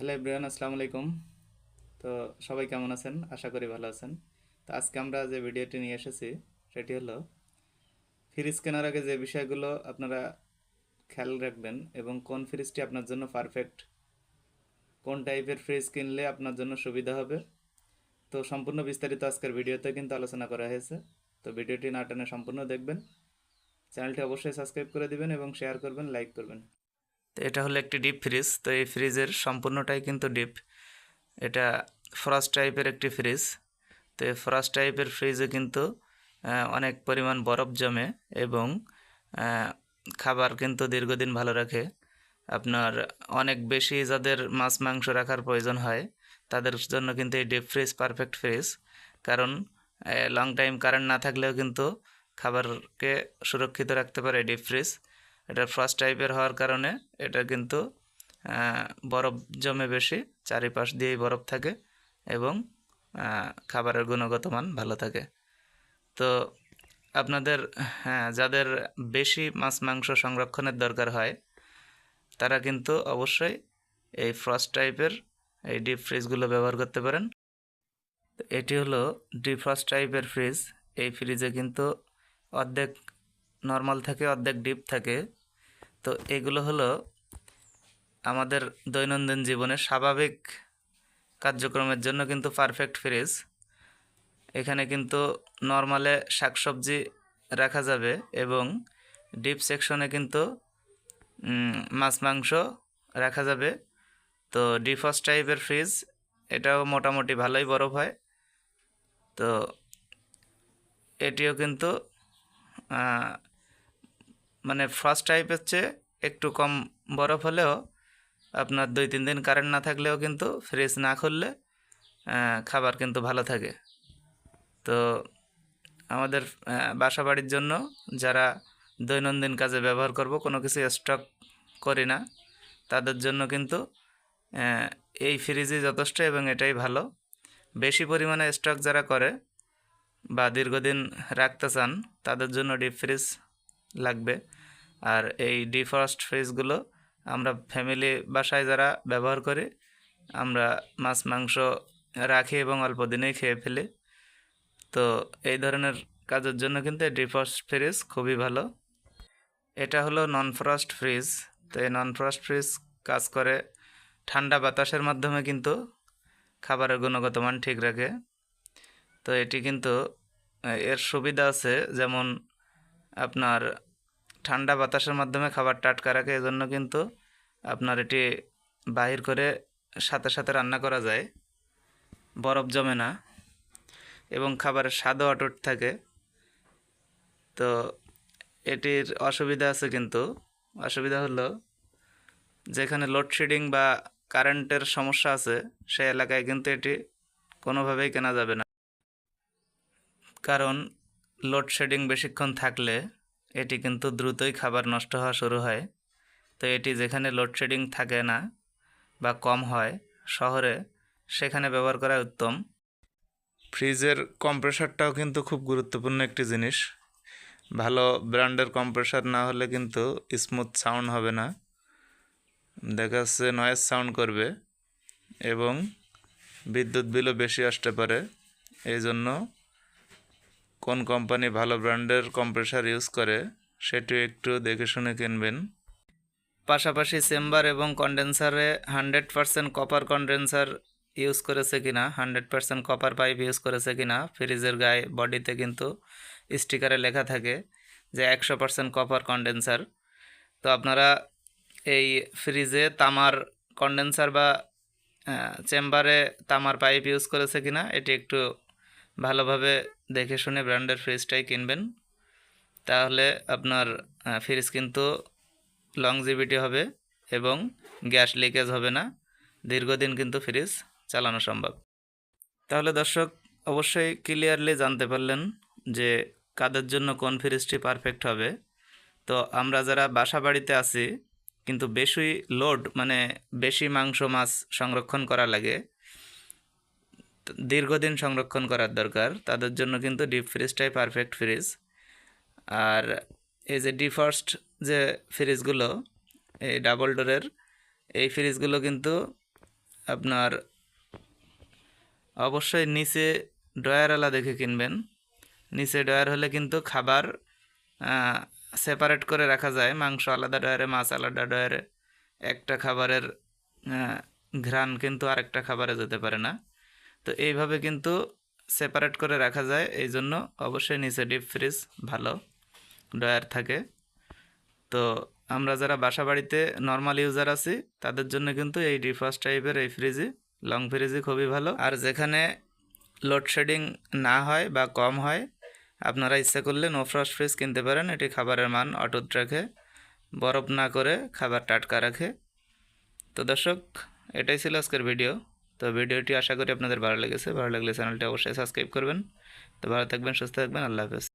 Hello everyone, আসসালামু আলাইকুম। তো সবাই কেমন আছেন? আশা করি ভালো আছেন। তো আজকে আমরা যে ভিডিওটি নিয়ে এসেছি, সেটি হলো ফ্রিজ কেনার আগে যে বিষয়গুলো আপনারা খেয়াল রাখবেন এবং কোন ফ্রিজটি আপনার জন্য পারফেক্ট কোন টাইপের ফ্রিজ কিনলে আপনার জন্য সুবিধা হবে। তো সম্পূর্ণ বিস্তারিত আজকের ভিডিওতে কিন্তু আলোচনা করা হয়েছে। তো ভিডিওটি না টানে সম্পূর্ণ দেখবেন। চ্যানেলটি অবশ্যই সাবস্ক্রাইব করে দিবেন এবং শেয়ার করবেন, লাইক করবেন। তো এটা হলো একটি ডিপ ফ্রিজ তো এই ফ্রিজের সম্পূর্ণটাই কিন্তু ডিপ এটা ফ্রস্ট টাইপের একটি ফ্রিজ তো এই ফ্রস্ট টাইপের ফ্রিজে কিন্তু অনেক পরিমাণ বরফ জমে এবং খাবার কিন্তু দীর্ঘদিন ভালো রাখে। আপনার অনেক বেশি যাদের মাছ, মাংস রাখার প্রয়োজন হয়, তাদের জন্য কিন্তু এই ডিপ ফ্রিজ পারফেক্ট ফ্রিজ কারণ লং টাইম কারেন্ট না থাকলেও কিন্তু খাবারকে সুরক্ষিত রাখতে পারে ডিপ ফ্রিজ এটা ফ্রস্ট টাইপের হওয়ার কারণে এটা কিন্তু বরফ জমে বেশি, চারিপাশ দিয়েই বরফ থাকে এবং খাবারের গুণগত মান ভালো থাকে। তো আপনাদের হ্যাঁ যাদের বেশি মাছ মাংস সংরক্ষণের দরকার হয়, তারা কিন্তু অবশ্যই এই ফ্রস্ট টাইপের এই ডিপ ফ্রিজগুলো ব্যবহার করতে পারেন। এটি হলো ডিপ ফ্রস্ট টাইপের ফ্রিজ এই ফ্রিজে কিন্তু অর্ধেক নর্মাল থাকে, অর্ধেক ডিপ থাকে। তো এগুলো হলো আমাদের দৈনন্দিন জীবনের স্বাভাবিক কার্যক্রমের জন্য কিন্তু পারফেক্ট ফ্রিজ এখানে কিন্তু নর্মালে শাকসবজি রাখা যাবে এবং ডিপ সেকশনে কিন্তু মাছ মাংস রাখা যাবে। তো ডিফস টাইপের ফ্রিজ এটাও মোটামুটি ভালোই বরফ হয়। তো এটিও কিন্তু মানে ফার্স্ট টাইপের চেয়ে একটু কম বরফ হলেও আপনার দুই, তিন দিন কারেন্ট না থাকলেও কিন্তু ফ্রিজ না খুললে খাবার কিন্তু ভালো থাকে। তো আমাদের বাসা বাড়ির জন্য যারা দৈনন্দিন কাজে ব্যবহার করব, কোনো কিছু স্টক করি না, তাদের জন্য কিন্তু এই ফ্রিজই যথেষ্ট এবং এটাই ভালো। বেশি পরিমাণে স্টক যারা করে বা দীর্ঘদিন রাখতে চান, তাদের জন্য ডিপ ফ্রিজ লাগবে। আর এই ডিফ্রস্ট ফ্রিজগুলো আমরা ফ্যামিলি বাসায় যারা ব্যবহার করি, আমরা মাছ, মাংস রাখি এবং অল্প দিনেই খেয়ে ফেলি। তো এই ধরনের কাজের জন্য কিন্তু ডিফ্রস্ট ফ্রিজ খুবই ভালো। এটা হলো নন ফ্রস্ট ফ্রিজ তো এই নন ফ্রস্ট ফ্রিজ কাজ করে ঠান্ডা বাতাসের মাধ্যমে কিন্তু খাবারের গুণগত মান ঠিক রাখে। তো এটি কিন্তু, এর সুবিধা আছে যেমন আপনার ঠান্ডা বাতাসের মাধ্যমে খাবার টাটকা রাখে, এজন্য কিন্তু আপনার এটি বাহির করে সাথে সাথে রান্না করা যায়। বরফ জমে না এবং খাবারের স্বাদও অটুট থাকে। তো এটির অসুবিধা আছে কিন্তু। অসুবিধা হলো যেখানে লোডশেডিং বা কারেন্টের সমস্যা আছে, সেই এলাকায় কিন্তু এটি কোনোভাবেই কেনা যাবে না। কারণ লোডশেডিং বেশিক্ষণ থাকলে এটি কিন্তু দ্রুতই খাবার নষ্ট হওয়া শুরু হয়। তো এটি যেখানে লোডশেডিং থাকে না বা কম হয় শহরে, সেখানে ব্যবহার করা উত্তম। ফ্রিজের কম্প্রেসারটাও কিন্তু খুব গুরুত্বপূর্ণ একটি জিনিস। ভালো ব্র্যান্ডের কম্প্রেসার না হলে কিন্তু স্মুথ সাউন্ড হবে না। দেখা যাচ্ছে নয়েজ সাউন্ড করবে এবং বিদ্যুৎ বিলও বেশি আসতে পারে। এই জন্য কোন কোম্পানি ভালো ব্র্যান্ডের কম্প্রেসার ইউজ করে, সেটি একটু দেখে শুনে কিনবেন। পাশাপাশি চেম্বার এবং কন্ডেন্সারে hundred percent copper condenser use করেছে কিনা, hundred percent copper pipe use করেছে কিনা, ফ্রিজের গায়ে, বডিতে কিন্তু স্টিকারে লেখা থাকে যে একশো পারসেন্ট কপার কন্ডেন্সার। তো আপনারা এই ফ্রিজে তামার কন্ডেন্সার বা চেম্বারে তামার পাইপ ইউজ করেছে কিনা, এটি একটু ভালোভাবে দেখে শুনে ব্র্যান্ডের ফ্রিজটাই কিনবেন। তাহলে আপনার ফ্রিজ কিন্তু লংজিভিটি হবে এবং গ্যাস লিকেজ হবে না। দীর্ঘদিন কিন্তু ফ্রিজ চালানো সম্ভব। তাহলে দর্শক, অবশ্যই ক্লিয়ারলি জানতে পারলেন যে কাদের জন্য কোন ফ্রিজটি পারফেক্ট হবে। তো আমরা যারা বাসা বাড়িতে আছি, কিন্তু বেশি লোড মানে বেশি মাংস, মাছ সংরক্ষণ করা লাগে দীর্ঘদিন সংরক্ষণ করার দরকার। তাদের জন্য কিন্তু ডিপ ফ্রিজটাই পারফেক্ট ফ্রিজ আর এই যে ডিফার্স্ট যে ফ্রিজগুলো এই ডাবল ডোরের এই ফ্রিজগুলো কিন্তু আপনার অবশ্যই নিচে ড্রয়ারওয়ালা দেখে কিনবেন। নিচে ড্রয়ার হলে কিন্তু খাবার সেপারেট করে রাখা যায়। মাংস আলাদা ডয়ারে মাছ আলাদা ডয়ারে একটা খাবারের ঘ্রাণ কিন্তু আরেকটা খাবারে যেতে পারে না। তো এইভাবে কিন্তু সেপারেট করে রাখা যায়। এই জন্য অবশ্যই নিচে ডিপ ফ্রিজ ভালো। ড্রয়ার থাকে। তো আমরা যারা বাসা বাড়িতে নর্মাল ইউজার আছি, তাদের জন্য কিন্তু এই ডিফাস্ট টাইপের এই ফ্রিজই লং ফ্রিজই খুবই ভালো। আর যেখানে লোডশেডিং না হয় বা কম হয়, আপনারা ইচ্ছা করলে নো ফ্রস্ট ফ্রিজ কিনতে পারেন। এটি খাবারের মান অটুট রাখে, বরফ না করে খাবার টাটকা রাখে। তো দর্শক, এটাই ছিল আজকের ভিডিও তো ভিডিওটি আশা করি আপনাদের ভালো লেগেছে। ভালো লাগলে চ্যানেলটি অবশ্যই সাবস্ক্রাইব করবেন। তো ভালো থাকবেন, সুস্থ থাকবেন, আল্লাহ হাফেজ।